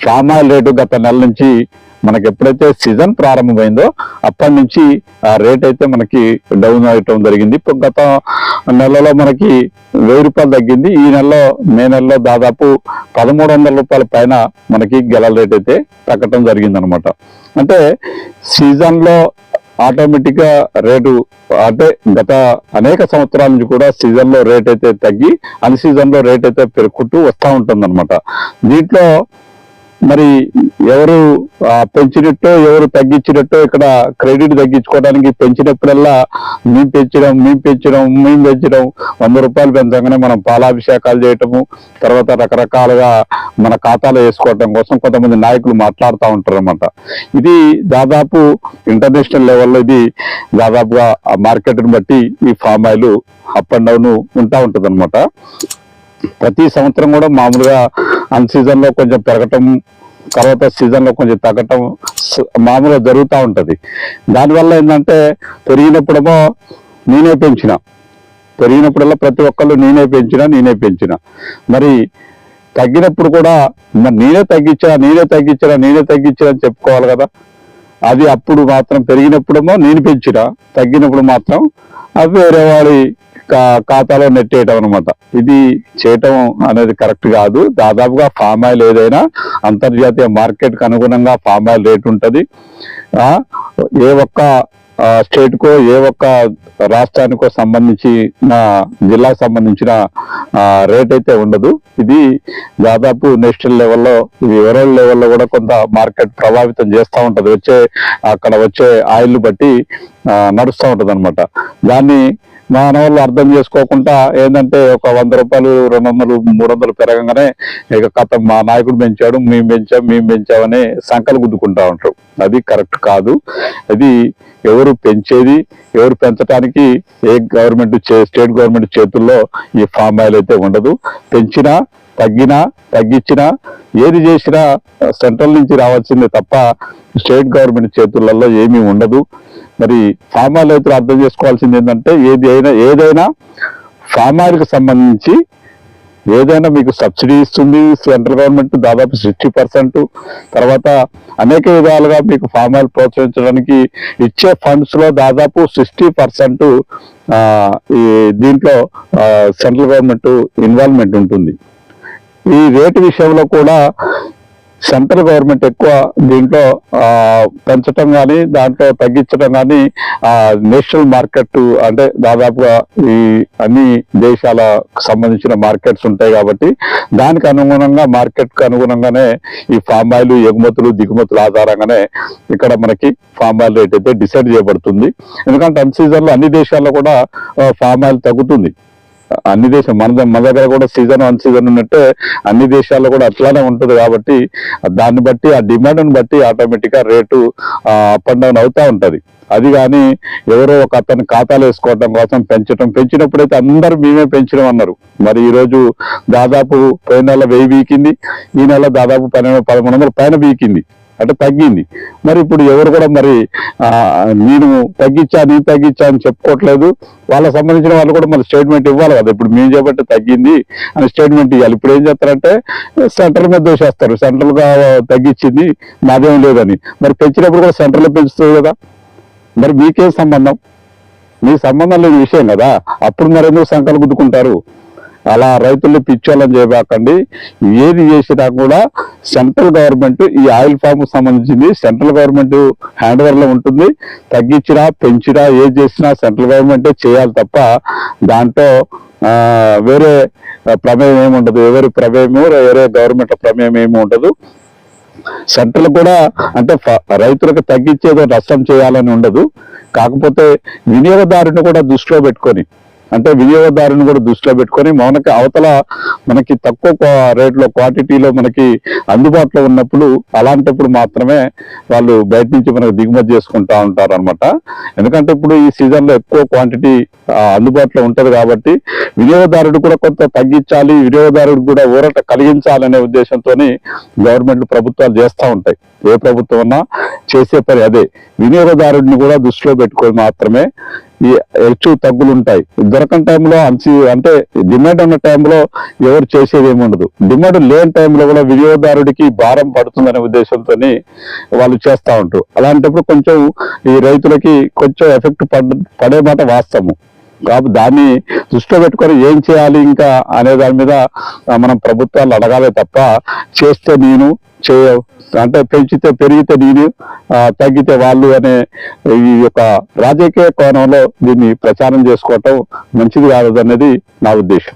Palm oil rate గత నెల నుంచి మనకి ఎప్పుడైతే సీజన్ ప్రారంభమైందో అప్పటి నుంచి ఆ రేట్ అయితే మనకి డౌన్ అవటం జరిగింది. ఇప్పుడు గత నెలలో మనకి వెయ్యి రూపాయలు తగ్గింది. ఈ నెలలో మే నెలలో దాదాపు పదమూడు వందల రూపాయల పైన మనకి గెల రేట్ అయితే తగ్గటం జరిగింది అనమాట అంటే సీజన్లో ఆటోమేటిక్గా రేటు అంటే గత అనేక సంవత్సరాల నుంచి కూడా సీజన్లో రేట్ అయితే తగ్గి అన్ సీజన్లో రేట్ అయితే పెరుగుతూ వస్తూ ఉంటుంది దీంట్లో మరి ఎవరు పెంచినట్టో ఎవరు తగ్గించినట్టో ఇక్కడ క్రెడిట్ తగ్గించుకోవడానికి పెంచినప్పుడల్లా మేము పెంచడం మేము పెంచడం మేము పెంచడం వంద రూపాయలు పెంచగానే మనం పాలాభిషేకాలు చేయటము తర్వాత రకరకాలుగా మన ఖాతాలో వేసుకోవటం కోసం కొంతమంది నాయకులు మాట్లాడుతూ ఉంటారు అనమాట ఇది దాదాపు ఇంటర్నేషనల్ లెవెల్లో ఇది దాదాపుగా ఆ మార్కెట్ని బట్టి ఈ palm oil up and down ఉంటా ఉంటుంది ప్రతి సంవత్సరం కూడా మామూలుగా అన్ సీజన్లో కొంచెం పెరగటం తర్వాత సీజన్లో కొంచెం తగ్గటం మామూలుగా జరుగుతూ ఉంటది. దానివల్ల ఏంటంటే పెరిగినప్పుడేమో నేనే పెంచిన. పెరిగినప్పుడల్లా ప్రతి ఒక్కళ్ళు నేనే పెంచిన నేనే పెంచిన. మరి తగ్గినప్పుడు కూడా మరి నేనే తగ్గించా నేనే తగ్గించా నేనే తగ్గించా అని చెప్పుకోవాలి కదా. అది అప్పుడు మాత్రం పెరిగినప్పుడేమో నేను పెంచిన తగ్గినప్పుడు మాత్రం అవి వేరే వాడి ఖాతాలో నెట్టేయటం అనమాట ఇది చేయటం అనేది కరెక్ట్ కాదు. దాదాపుగా ఫామ్ ఆయిల్ ఏదైనా అంతర్జాతీయ మార్కెట్కు అనుగుణంగా ఫామ్ ఆయిల్ రేట్ ఉంటుంది. ఏ ఒక్క స్టేట్ కో ఏ ఒక్క రాష్ట్రానికో సంబంధించిన జిల్లాకు సంబంధించిన రేట్ అయితే ఉండదు. ఇది దాదాపు నేషనల్ లెవెల్లో ఇది ఎవరల్ లెవెల్లో కూడా కొంత మార్కెట్ ప్రభావితం చేస్తూ ఉంటుంది. వచ్చే అక్కడ వచ్చే ఆయిల్ బట్టి నడుస్తూ ఉంటుంది అనమాట దాన్ని మానవులు అర్థం చేసుకోకుండా ఏంటంటే ఒక వంద రూపాయలు రెండు వందలు మూడు వందలు పెరగంగానే ఇక కథ మా నాయకుడు పెంచాడు మేము పెంచాం మేము పెంచామని సంకలు గుద్దుకుంటా ఉంటారు. అది కరెక్ట్ కాదు. అది ఎవరు పెంచేది ఎవరు పెంచడానికి ఏ గవర్నమెంట్ చే- స్టేట్ గవర్నమెంట్ చేతుల్లో ఈ ఫామ్ ఆయిల్ అయితే ఉండదు. పెంచినా తగ్గినా తగ్గించినా ఏది చేసినా సెంట్రల్ నుంచి రావాల్సిందే తప్ప స్టేట్ గవర్నమెంట్ చేతులలో ఏమీ ఉండదు. మరి ఫామ్ ఆయిల్ రైతులు అర్థం చేసుకోవాల్సింది ఏంటంటే ఏది అయినా ఏదైనా ఫామ్ సంబంధించి ఏదైనా మీకు సబ్సిడీ ఇస్తుంది సెంట్రల్ గవర్నమెంట్ దాదాపు సిక్స్టీ పర్సెంట్. తర్వాత అనేక విధాలుగా మీకు ఫామ్ ఆయిల్ ప్రోత్సహించడానికి ఇచ్చే ఫండ్స్లో దాదాపు సిక్స్టీ పర్సెంట్ ఈ దీంట్లో సెంట్రల్ గవర్నమెంట్ ఇన్వాల్వ్మెంట్ ఉంటుంది. ఈ రేటు విషయంలో కూడా సెంట్రల్ గవర్నమెంట్ ఎక్కువ దీంట్లో పెంచటం కానీ దాంట్లో తగ్గించడం కానీ ఆ నేషనల్ మార్కెట్ అంటే దాదాపుగా ఈ అన్ని దేశాలకు సంబంధించిన మార్కెట్స్ ఉంటాయి కాబట్టి దానికి అనుగుణంగా మార్కెట్కు అనుగుణంగానే ఈ ఫామ్ ఆయిల్ ఎగుమతులు దిగుమతుల ఆధారంగానే ఇక్కడ మనకి ఫామ్ ఆయిల్ రేట్ అయితే డిసైడ్ చేయబడుతుంది. ఎందుకంటే అన్ సీజన్లో అన్ని దేశాల్లో కూడా ఫామ్ ఆయిల్ తగ్గుతుంది. అన్ని దేశం మన మన దగ్గర కూడా సీజన్ వన్ సీజన్ ఉన్నట్టే అన్ని దేశాల్లో కూడా అట్లానే ఉంటుంది కాబట్టి దాన్ని బట్టి ఆ డిమాండ్ని బట్టి ఆటోమేటిక్గా రేటు అప్ అండ్ డౌన్ అవుతూ ఉంటుంది. అది కానీ ఎవరో ఒక అతను ఖాతాలు వేసుకోవడం కోసం పెంచడం పెంచినప్పుడైతే అందరూ మేమే పెంచడం అన్నారు. మరి ఈరోజు దాదాపు పోయిన నెల వెయ్యి వీకింది ఈ నెల దాదాపు పన్నెండు పదమూడు వందల పైన వీకింది. అంటే తగ్గింది. మరి ఇప్పుడు ఎవరు కూడా మరి నేను తగ్గించా నేను తగ్గించా అని చెప్పుకోవట్లేదు. వాళ్ళకి సంబంధించిన వాళ్ళు కూడా మరి స్టేట్మెంట్ ఇవ్వాలి కదా. ఇప్పుడు మేము చేపట్టి తగ్గింది అని స్టేట్మెంట్ ఇవ్వాలి ఇప్పుడు ఏం చేస్తారంటే సెంట్రల్ మీద దోషేస్తారు. సెంట్రల్గా తగ్గించింది మాదేం లేదని. మరి పెంచినప్పుడు కూడా సెంట్రల్లో పెంచుతుంది కదా. మరి మీకేం సంబంధం? మీ సంబంధం లేని విషయం కదా. అప్పుడు మరి ఎందుకు సంకలు గుద్దుకుంటారు? అలా రైతుల్ని పిచ్చోళ్ళని చేయబాకండి. ఏది చేసినా కూడా సెంట్రల్ గవర్నమెంట్ ఈ ఆయిల్ ఫామ్కు సంబంధించింది సెంట్రల్ గవర్నమెంట్ హ్యాండ్ ఉంటుంది. తగ్గించినా పెంచినా ఏది చేసినా సెంట్రల్ గవర్నమెంటే చేయాలి తప్ప దాంట్లో వేరే ప్రమేయం ఏమి ఉండదు. ఎవరి ప్రమేయము వేరే గవర్నమెంట్ ప్రమేయం ఏమి ఉండదు. సెంట్రల్ కూడా అంటే రైతులకు తగ్గించేదో నష్టం చేయాలని ఉండదు. కాకపోతే వినియోగదారుని కూడా దృష్టిలో పెట్టుకొని అంటే వినియోగదారుని కూడా దృష్టిలో పెట్టుకొని మనకి అవతల మనకి తక్కువ క్వా- రేట్లో క్వాంటిటీలో మనకి అందుబాటులో ఉన్నప్పుడు అలాంటప్పుడు మాత్రమే వాళ్ళు బయట నుంచి మనకు దిగుమతి చేసుకుంటా ఉంటారు అనమాట ఎందుకంటే ఇప్పుడు ఈ సీజన్లో ఎక్కువ క్వాంటిటీ అందుబాటులో ఉంటుంది కాబట్టి వినియోగదారుడు కూడా కొంత తగ్గించాలి వినియోగదారుడు కూడా ఊరట కలిగించాలనే ఉద్దేశంతో గవర్నమెంట్ ప్రభుత్వాలు చేస్తూ ఉంటాయి. ఏ ప్రభుత్వం అన్నా చేసే పని అదే. వినియోగదారుడిని కూడా దృష్టిలో పెట్టుకొని మాత్రమే ఈ హెచ్చు తగ్గులు ఉంటాయి దొరకని టైంలో అంచి అంటే డిమాండ్ ఉన్న టైంలో ఎవరు చేసేది ఏమి ఉండదు డిమాండ్ లేని టైంలో కూడా వినియోగదారుడికి భారం పడుతుందనే ఉద్దేశంతో వాళ్ళు చేస్తూ ఉంటారు. అలాంటప్పుడు కొంచెం ఈ రైతులకి కొంచెం ఎఫెక్ట్ పడ పడే మాట వాస్తవము కాబట్టి దాన్ని దృష్టిలో పెట్టుకొని ఏం చేయాలి ఇంకా అనే దాని మీద మనం ప్రభుత్వాలు అడగాలి తప్ప చేస్తే నేను చేయ అంటే పెంచితే పెరిగితే నేను తగ్గితే వాళ్ళు అనే ఈ యొక్క రాజకీయ కోణంలో దీన్ని ప్రచారం చేసుకోవటం మంచిది కాదనేది నా ఉద్దేశం.